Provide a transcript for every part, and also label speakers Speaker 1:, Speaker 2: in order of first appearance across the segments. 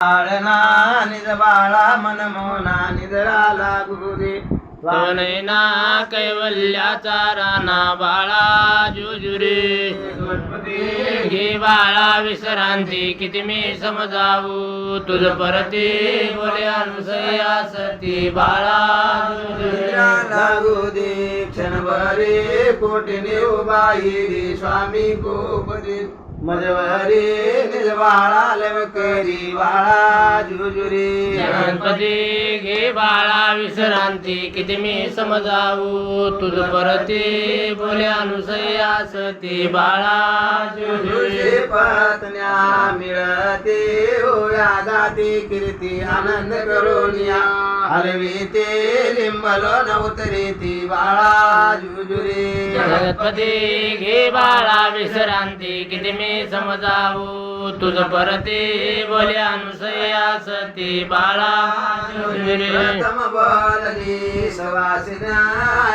Speaker 1: निज बाळा मन मोना निजरा लागू दे
Speaker 2: तो नैना कैवल्याचा राणा बाळा जुजुरे. घे बाळा विश्रांती किती मी समजावू? तुझ परती बोले अनुसया सती बाळा जुजुरे.
Speaker 1: लागू दे क्षणभरे कोटीने उभाई रे? स्वामी गोपदी. मजवरे निज बाळा लवकरी बाळा जुजुरे.
Speaker 2: गणपती घे बाळा विश्रांती किती मी समजावू? तुझ परती बोले अनुसया सती बाळा जुजुरे.
Speaker 1: पत्न्या मिळते होया गाते कीर्ती आनंद करोनिया हलवी ते लिंबलो नवतरे ती बाळा जुजुरे.
Speaker 2: जगतपती घे बाळा विश्रांती किती मी समजावू. तुझ परती बोले अनुसया सती बाळा.
Speaker 1: बोलली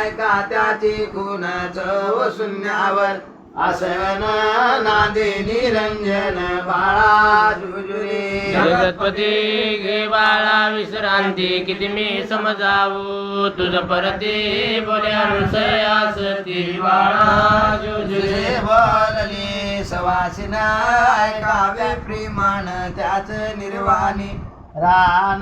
Speaker 1: ऐका त्याची शून्यावर. आसन नादे निरंजन बाळा. जुजुरे.
Speaker 2: जगतपती घे बाळा विश्रांती किती मी समजावू. तुझ परती बोले अनुसया सती बाळा. जुजुरे.
Speaker 1: बोलली सवासिना ऐकावे प्रेमान त्याच निर्वाणी. रान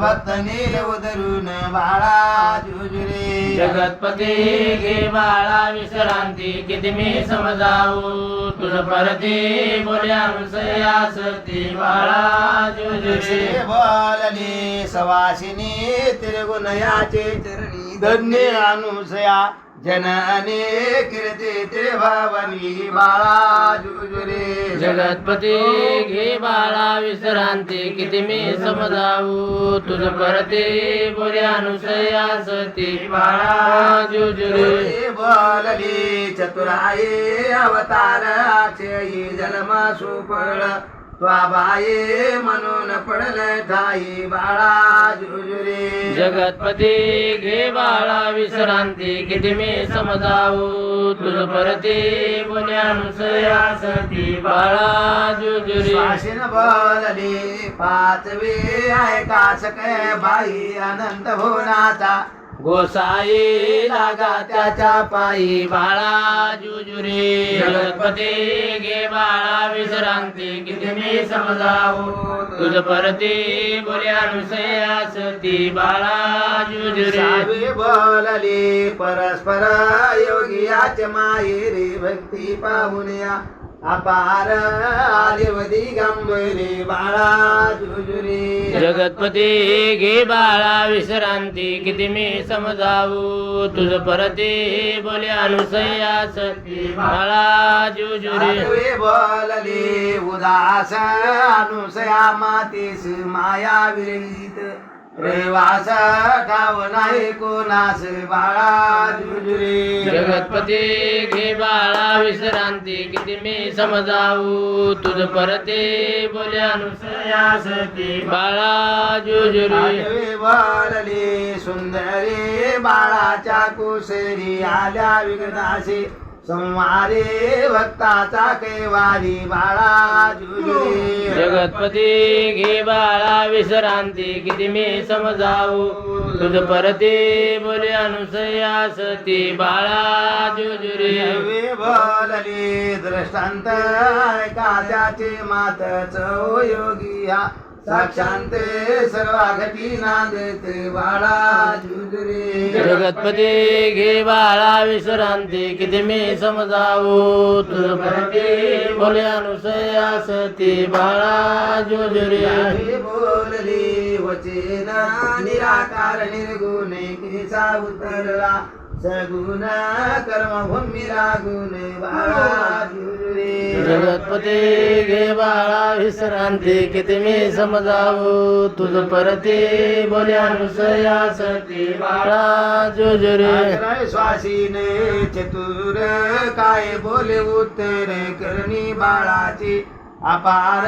Speaker 1: भक्त नील उदरून बाळा जुजुरे.
Speaker 2: जगतपती घे बाळा विश्रांती किती मी समजावू. तुझ परती बोले अनुसया सती बाळा जुजुरे.
Speaker 1: बोलली सवासिनी तिरगुनयाचे चरणी. धन्य अनुसया. जनने कीर्ती ते भावनी बाळा जुजुरे.
Speaker 2: जगतपती घे बाळा विश्रांती किती मी समजावू. तुझ परती बोले अनुसया सती बाळा जुजुरे.
Speaker 1: बोलली चतुराये अवताराचे जन्म सुपळ त्वाबाये म्हणून पडल ठाई बाळा जुजुरे.
Speaker 2: जगतपती घे बाळा विश्रांती किती मी समजावू? तुझ परती सती बाळा जुजुरे.
Speaker 1: श्वासीन बोलली पाचवे ऐका सके बाई अनंत भुवनाचा.
Speaker 2: गोसाई लागा त्याच्या पायी बाळा जुजुरे. जगतपती घे बाळा विश्रांती किती मी समजावू. तुझ परती बोल्या अनुसया ती बाळा जुजुरे.
Speaker 1: बोलली परस्पर माई माहेरी भक्ती पाहुण्या अपार आलिवदी गंभीरी बाळा जुजुरी.
Speaker 2: जगतपती घे बाळा विश्रांती किती मी समजावू? तुझ परती बोले अनुसया बाळा जुजुरे.
Speaker 1: सातवे उदास अनुसया मातीस माया विरहित. रेवास ठाव नाही कोणास बाळा जुजुरी
Speaker 2: जगतपती घे बाळा विश्रांती किती मी समजावू. तुझ परती बोले अनुसया सती बाळा जुजुरे
Speaker 1: बोलली सुंदरी बाळाच्या कुसरी आल्या विघ्नाशी संवारे भक्ताचा कैवारी बाळा जुजुरी.
Speaker 2: जगतपती घे बाळा विश्रांती किती मी समजावू? तुझ परती बोले अनुसया सती बाळा जुजुरे.
Speaker 1: बोलली दृष्टांत ऐका त्याचे मात चौ योगी हा साक्षांत सर्व घटी नांदत बाळा जुजुरी.
Speaker 2: जगतपती घे बाळा विश्रांती किती मी समजावू? तुझपती बोले अनुसया सती बाळा जोजुरी.
Speaker 1: बोलली वचेन निराकार निर्गुणे केसा उतरला सगुण कर्मभूमी लागून बाळा जुजुरी
Speaker 2: जगतपती घे बाळा विश्रांती किती मी समजावू? तुझ परती बोले अनुसया सती बाळा जुजुरे।
Speaker 1: श्वासीने चतुर काय बोले उत्तर करणी बाळाची? अपार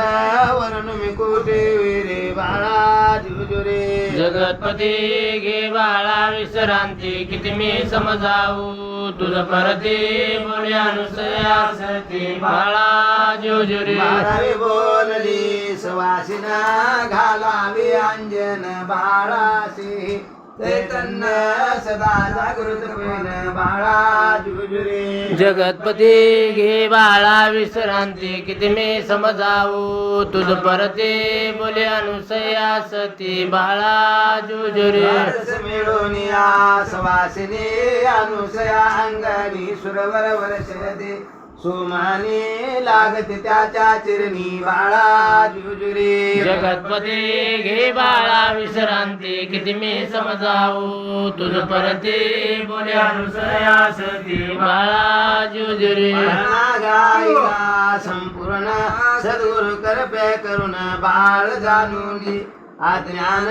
Speaker 1: वरण मुकुटे रे बाळा जुजुरे.
Speaker 2: जगतपती घे बाळा विश्रांती किती मी समजावू? तुझ परती बोले अनुसया सती बाळा जोजुरी.
Speaker 1: बारावी बोलली सवासिना घालावी अंजन बाळासी चैतन्य सदा जागृत होईन बाळा जुजुरे
Speaker 2: जगतपती घे बाळा विश्रांती किती मी समजावू? तुझ परती बोले अनुसया सती बाळा जोजुरी
Speaker 1: मिळून या सवासिनी अनुसया अंगणी सुरवर वर्षदे सोमाने लागते त्याच्या चिरणी बाळा जुजुरे.
Speaker 2: जगतपती घे बाळा विश्रांती किती मी समजावू? तुझ परती बोले अनुसया सती बाळा जोजुरी.
Speaker 1: गायिका संपूर्ण सद्गुरु करपे करून बाळ जाणून अज्ञान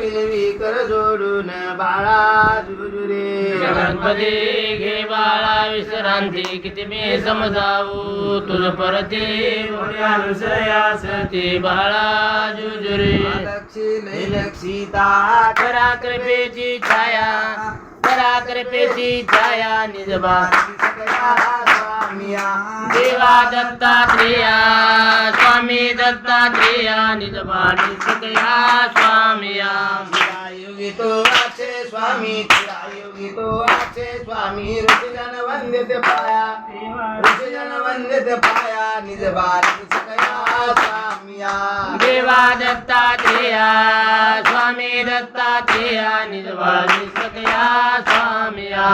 Speaker 1: विनवी कर जोडून बाळा जुजुरे
Speaker 2: जगणपती घे बाळा विश्रांती किती मी समजावू तुझ परती सती बाळा जोजुरी
Speaker 1: लक्षी लक्षिता
Speaker 2: करा कृपेची छाया करा कृपेची छाया निजबा देवा दत्तात्रेया. स्वामी दत्तात्रेया निजवाणी सतया स्वामिया।
Speaker 1: चिरायोगी तो आछे स्वामी चिरायोगी तो आछे स्वामी जन वंदित पाया। जन वंदित पाया निजवाणी सतया स्वामिया।
Speaker 2: देवा दत्तात्रेया स्वामी दत्तात्रेया निजवाणी सतया स्वामिया।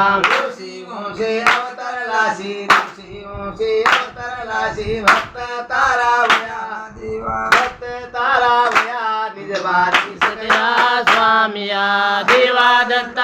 Speaker 1: से अवतर लासी शिवों से अवतर लासी भक्त तारा
Speaker 2: भया સ્વામી દેવા દત્તા